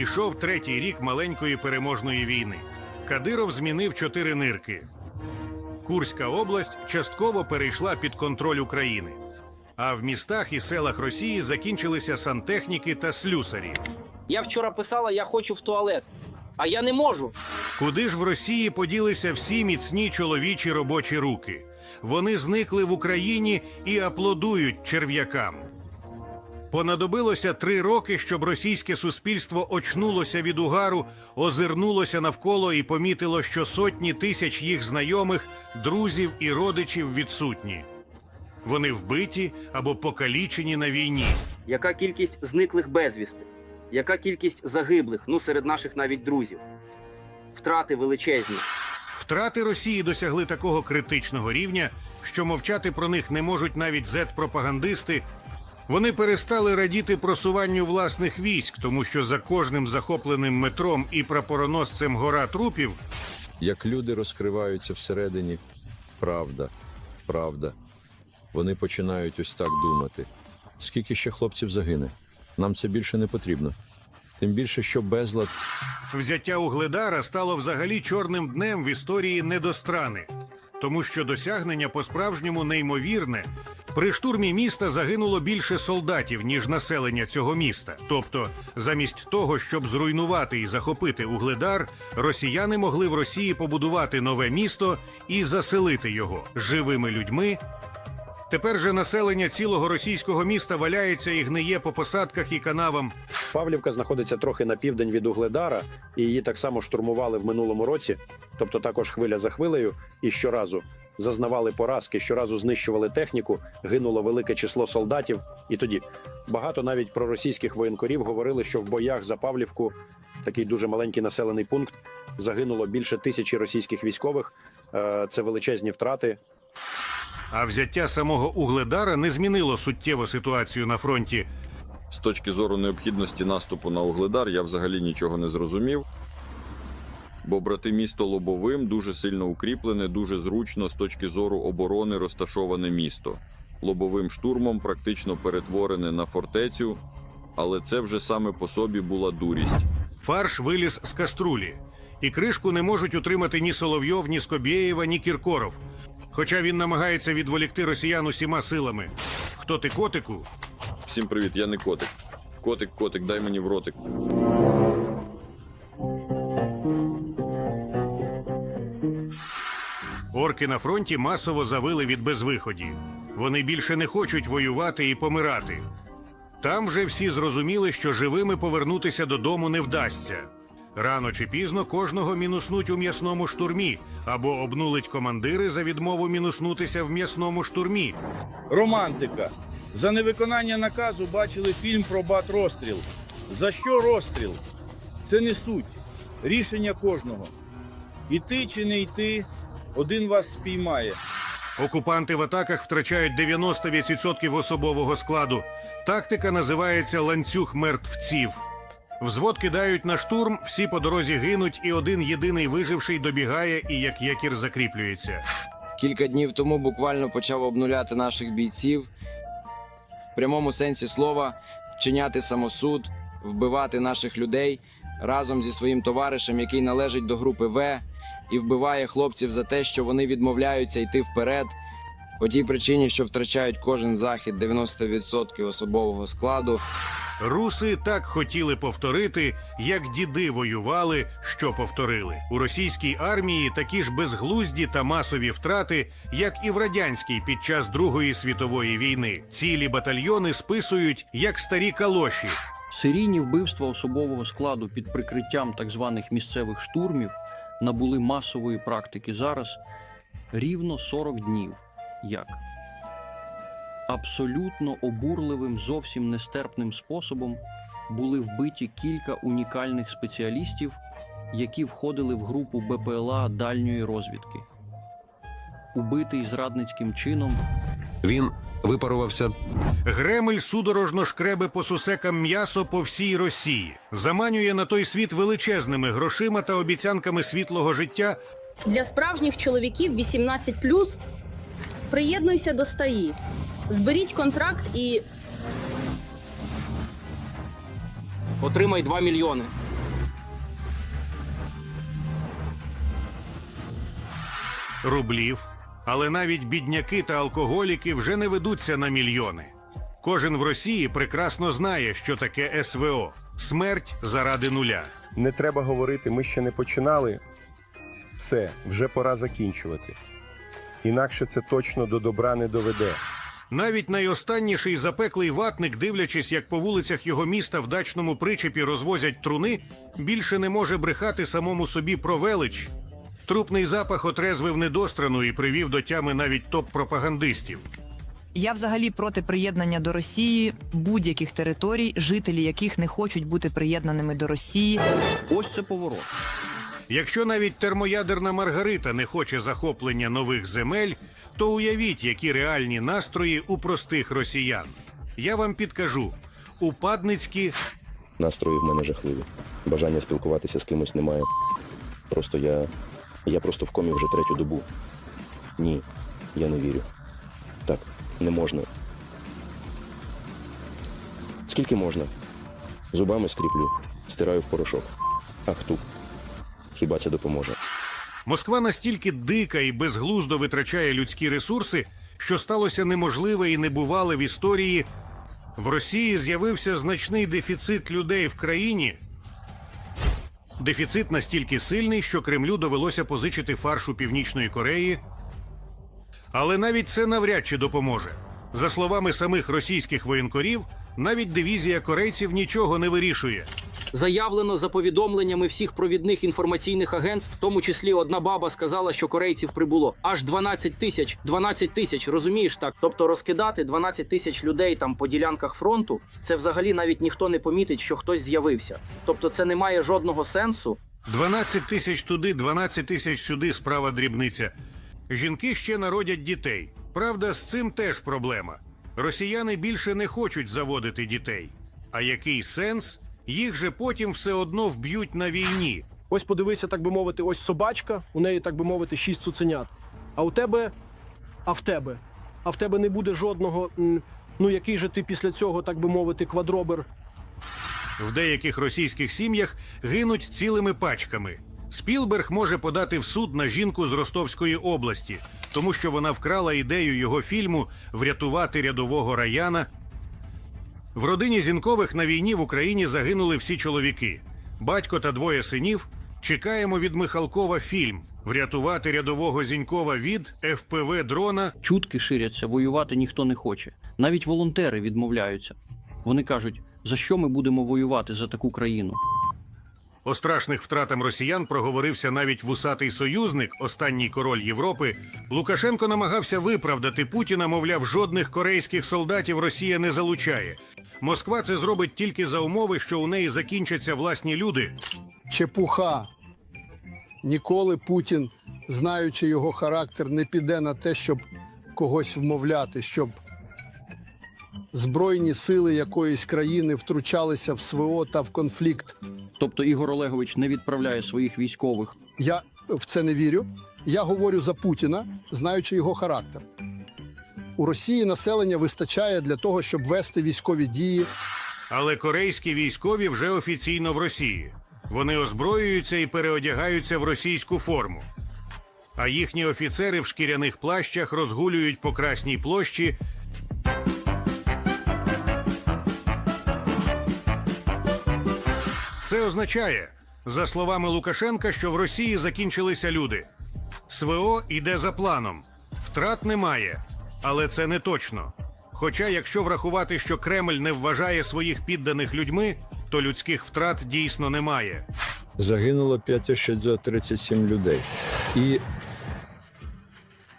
Ішов третій рік маленької переможної війни. Кадиров змінив чотири нирки. Курська область частково перейшла під контроль України. А в містах і селах Росії закінчилися сантехніки та слюсарі. Я вчора писала, я хочу в туалет, а я не можу. Куди ж в Росії поділися всі міцні чоловічі робочі руки? Вони зникли в Україні і аплодують черв'якам. Понадобилося три роки, щоб російське суспільство очнулося від угару, озирнулося навколо і помітило, що сотні тисяч їх знайомих, друзів і родичів відсутні. Вони вбиті або покалічені на війні. Яка кількість зниклих безвісти? Яка кількість загиблих, ну серед наших навіть друзів? Втрати величезні. Втрати Росії досягли такого критичного рівня, що мовчати про них не можуть навіть зет-пропагандисти. Вони перестали радіти просуванню власних військ, тому що за кожним захопленим метром і прапороносцем гора трупів Як люди розкриваються всередині, правда, правда. Вони починають ось так думати. Скільки ще хлопців загине? Нам це більше не потрібно. Тим більше, що безлад взяття Угледара стало взагалі чорним днем в історії недострани, тому що досягнення по-справжньому неймовірне. При штурмі міста загинуло більше солдатів, ніж населення цього міста. Тобто, замість того, щоб зруйнувати і захопити Угледар, росіяни могли в Росії побудувати нове місто і заселити його живими людьми. Тепер же населення цілого російського міста валяється і гниє по посадках і канавам. Павлівка знаходиться трохи на південь від Угледара, і її так само штурмували в минулому році, тобто також хвиля за хвилею, і щоразу зазнавали поразки, щоразу знищували техніку, гинуло велике число солдатів. І тоді багато навіть проросійських воєнкорів говорили, що в боях за Павлівку, такий дуже маленький населений пункт, загинуло більше тисячі російських військових. Е, Це величезні втрати. А взяття самого Угледара не змінило суттєво ситуацію на фронті. З точки зору необхідності наступу на Угледар я взагалі нічого не зрозумів. Бо брати місто Лобовим дуже сильно укріплене, дуже зручно з точки зору оборони розташоване місто. Лобовим штурмом практично перетворене на фортецю, але це вже саме по собі була дурість. Фарш виліз з каструлі, і кришку не можуть утримати ні Соловйов, ні Скобєєва, ні Кіркоров. Хоча він намагається відволікти росіян усіма силами. Хто ти котику? Всім привіт, я не котик. Котик, котик, дай мені в ротик. Орки на фронті масово завили від безвиході. Вони більше не хочуть воювати і помирати. Там вже всі зрозуміли, що живими повернутися додому не вдасться. Рано чи пізно кожного мінуснуть у м'ясному штурмі або обнулить командири за відмову мінуснутися в м'ясному штурмі. Романтика. За невиконання наказу бачили фільм про бат розстріл. За що розстріл? Це не суть. Рішення кожного. Іти чи не йти, один вас спіймає. Окупанти в атаках втрачають 90% особового складу. Тактика називається ланцюг мертвців. Взвод кидають на штурм, всі по дорозі гинуть, і один єдиний виживший добігає і як якір закріплюється. Кілька днів тому буквально почав обнуляти наших бійців в прямому сенсі слова вчиняти самосуд, вбивати наших людей разом зі своїм товаришем, який належить до групи В, і вбиває хлопців за те, що вони відмовляються йти вперед. По тій причині, що втрачають кожен захід 90% особового складу. Руси так хотіли повторити, як діди воювали, що повторили. У російській армії такі ж безглузді та масові втрати, як і в радянській під час Другої світової війни. Цілі батальйони списують як старі калоші. Серійні вбивства особового складу під прикриттям так званих місцевих штурмів набули масової практики зараз рівно 40 днів. Як? Абсолютно обурливим, зовсім нестерпним способом були вбиті кілька унікальних спеціалістів, які входили в групу БПЛА дальньої розвідки. Убитий зрадницьким чином Він Випарувався. Гремель судорожно шкребе по сусекам м'ясо по всій Росії, заманює на той світ величезними грошима та обіцянками світлого життя. Для справжніх чоловіків 18 плюс. приєднуйся до стаї, зберіть контракт і отримай 2 мільйони. Рублів але навіть бідняки та алкоголіки вже не ведуться на мільйони. Кожен в Росії прекрасно знає, що таке СВО смерть заради нуля. Не треба говорити, ми ще не починали. Все, вже пора закінчувати. Інакше це точно до добра не доведе. Навіть найостанніший запеклий ватник, дивлячись, як по вулицях його міста в дачному причепі розвозять труни, більше не може брехати самому собі про велич. Трупний запах отрезвив недострану і привів до тями навіть топ-пропагандистів. Я взагалі проти приєднання до Росії будь-яких територій, жителі яких не хочуть бути приєднаними до Росії. Ось це поворот. Якщо навіть термоядерна Маргарита не хоче захоплення нових земель, то уявіть, які реальні настрої у простих росіян. Я вам підкажу: упадницькі Настрої в мене жахливі. Бажання спілкуватися з кимось немає. Просто я. Я просто в комі вже третю добу. Ні, я не вірю. Так, не можна. Скільки можна? Зубами скріплю, стираю в порошок. Ах ту. Хіба це допоможе? Москва настільки дика і безглуздо витрачає людські ресурси, що сталося неможливе і небувале в історії. В Росії з'явився значний дефіцит людей в країні. Дефіцит настільки сильний, що Кремлю довелося позичити фарш у Північної Кореї. Але навіть це навряд чи допоможе. За словами самих російських воєнкорів, навіть дивізія корейців нічого не вирішує. Заявлено за повідомленнями всіх провідних інформаційних агентств, в тому числі одна баба сказала, що корейців прибуло аж 12 тисяч. 12 тисяч, розумієш так? Тобто розкидати 12 тисяч людей там по ділянках фронту, це взагалі навіть ніхто не помітить, що хтось з'явився. Тобто, це не має жодного сенсу. 12 тисяч туди, 12 тисяч сюди справа дрібниця. Жінки ще народять дітей. Правда, з цим теж проблема. Росіяни більше не хочуть заводити дітей. А який сенс? Їх же потім все одно вб'ють на війні. Ось подивися, так би мовити, ось собачка, у неї, так би мовити, шість цуценят. А у тебе, а в тебе, а в тебе не буде жодного. Ну який же ти після цього, так би мовити, квадробер В деяких російських сім'ях гинуть цілими пачками. Спілберг може подати в суд на жінку з Ростовської області, тому що вона вкрала ідею його фільму Врятувати рядового Раяна. В родині Зінкових на війні в Україні загинули всі чоловіки. Батько та двоє синів. Чекаємо від Михалкова фільм Врятувати рядового Зінькова від ФПВ дрона Чутки ширяться, воювати ніхто не хоче. Навіть волонтери відмовляються. Вони кажуть, за що ми будемо воювати за таку країну? О страшних втратам росіян проговорився навіть вусатий союзник, останній король Європи. Лукашенко намагався виправдати Путіна, мовляв, жодних корейських солдатів Росія не залучає. Москва це зробить тільки за умови, що у неї закінчаться власні люди. чепуха. Ніколи Путін, знаючи його характер, не піде на те, щоб когось вмовляти, щоб збройні сили якоїсь країни втручалися в СВО та в конфлікт. Тобто Ігор Олегович не відправляє своїх військових. Я в це не вірю. Я говорю за Путіна, знаючи його характер. У Росії населення вистачає для того, щоб вести військові дії. Але корейські військові вже офіційно в Росії. Вони озброюються і переодягаються в російську форму. А їхні офіцери в шкіряних плащах розгулюють по Красній площі. Це означає, за словами Лукашенка, що в Росії закінчилися люди. СВО йде за планом, втрат немає, але це не точно. Хоча, якщо врахувати, що Кремль не вважає своїх підданих людьми, то людських втрат дійсно немає. Загинуло 5637 людей. І